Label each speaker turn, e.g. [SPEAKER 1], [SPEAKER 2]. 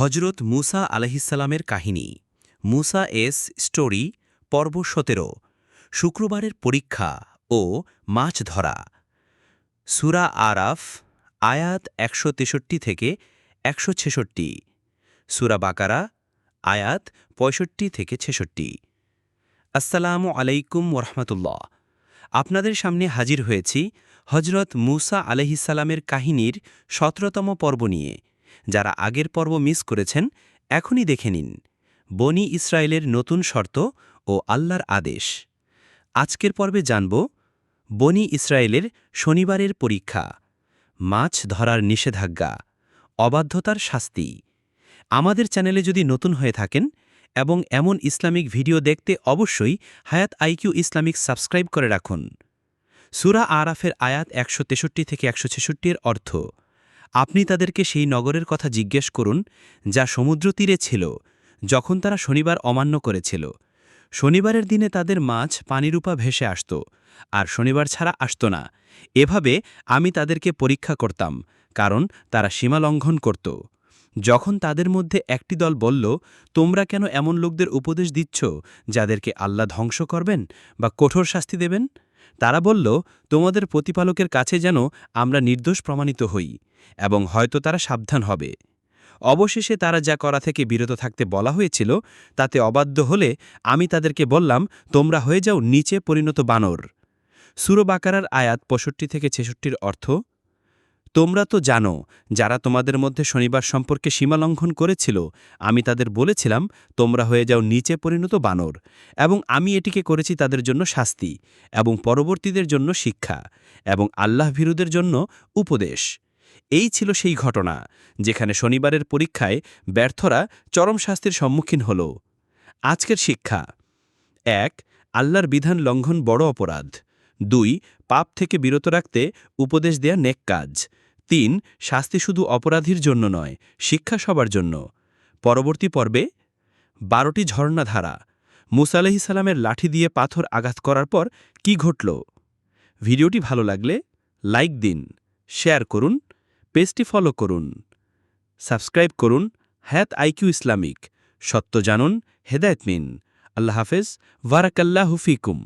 [SPEAKER 1] হজরত মুসা আলহিসাল্লামের কাহিনী। মুসা S story, পর্ব সতেরো, শুক্রবারের পরীক্ষা ও মাছ ধরা। সুরা আরাফ, আয়াত একশো তেষট্টি থেকে একশো ছেষট্টি। সুরা বাকারা, আয়াত পঁয়ষট্টি থেকে ছেষট্টি। আসসালামু আলাইকুম ওরহমতুল্লাহ। আপনাদের সামনে হাজির হয়েছি হজরত মুসা আলহিসাল্লামের কাহিনীর সতেরোতম পর্ব নিয়ে। যারা আগের পর্ব মিস করেছেন, এখনই দেখে নিন। বনি ইসরায়েলের নতুন শর্ত ও আল্লাহর আদেশ। আজকের পর্বে জানব বনি ইসরায়েলের শনিবারের পরীক্ষা, মাছ ধরার নিষেধাজ্ঞা, অবাধ্যতার শাস্তি। আমাদের চ্যানেলে যদি নতুন হয়ে থাকেন এবং এমন ইসলামিক ভিডিও দেখতে অবশ্যই হায়াত আইকিউ ইসলামিক সাবস্ক্রাইব করে রাখুন। সুরা আরাফের আয়াত একশো তেষট্টি থেকে একশো ছেষট্টির অর্থ আপনি তাদেরকে সেই নগরের কথা জিজ্ঞেস করুন, যা সমুদ্র তীরে ছিল, যখন তারা শনিবার অমান্য করেছিল। শনিবারের দিনে তাদের মাছ পানিরূপা ভেসে আসত, আর শনিবার ছাড়া আসত না। এভাবে আমি তাদেরকে পরীক্ষা করতাম, কারণ তারা সীমা লঙ্ঘন করত। যখন তাদের মধ্যে একটি দল বলল, তোমরা কেন এমন লোকদের উপদেশ দিচ্ছ, যাদেরকে আল্লাহ ধ্বংস করবেন বা কঠোর শাস্তি দেবেন? তারা বলল, তোমাদের প্রতিপালকের কাছে যেন আমরা নির্দোষ প্রমাণিত হই এবং হয়তো তারা সাবধান হবে। অবশেষে তারা যা করা থেকে বিরত থাকতে বলা হয়েছিল, তাতে অবাধ্য হলে আমি তাদেরকে বললাম, তোমরা হয়ে যাও নিচে পরিণত বানর। সুরবাকারার আয়াত পঁয়ষট্টি থেকে ছেষট্টির অর্থ তোমরা তো জানো, যারা তোমাদের মধ্যে শনিবার সম্পর্কে সীমালঙ্ঘন করেছিল, আমি তাদের বলেছিলাম, তোমরা হয়ে যাও নিচে পরিণত বানর, এবং আমি এটিকে করেছি তাদের জন্য শাস্তি, এবং পরবর্তীদের জন্য শিক্ষা, এবং আল্লাহ ভীরুদের জন্য উপদেশ। এই ছিল সেই ঘটনা, যেখানে শনিবারের পরীক্ষায় ব্যর্থরা চরম শাস্তির সম্মুখীন হল। আজকের শিক্ষা। এক, আল্লাহর বিধান লঙ্ঘন বড় অপরাধ। দুই, পাপ থেকে বিরত রাখতে উপদেশ দেয়া নেক কাজ। তিন, শাস্তি শুধু অপরাধীর জন্য নয়, শিক্ষা সবার জন্য। পরবর্তী পর্বে বারোটি ঝর্ণাধারা। মুসা আলহিসাল্লামের লাঠি দিয়ে পাথর আঘাত করার পর কি ঘটল? ভিডিওটি ভালো লাগলে লাইক দিন, শেয়ার করুন, পেজটি ফলো করুন, সাবস্ক্রাইব করুন, হ্যাত আইকিউ ইসলামিক। সত্য জানুন, হেদায়ত মিন আল্লাহ হাফেজ ওয়ারাকাল্লাহ ফিকুম।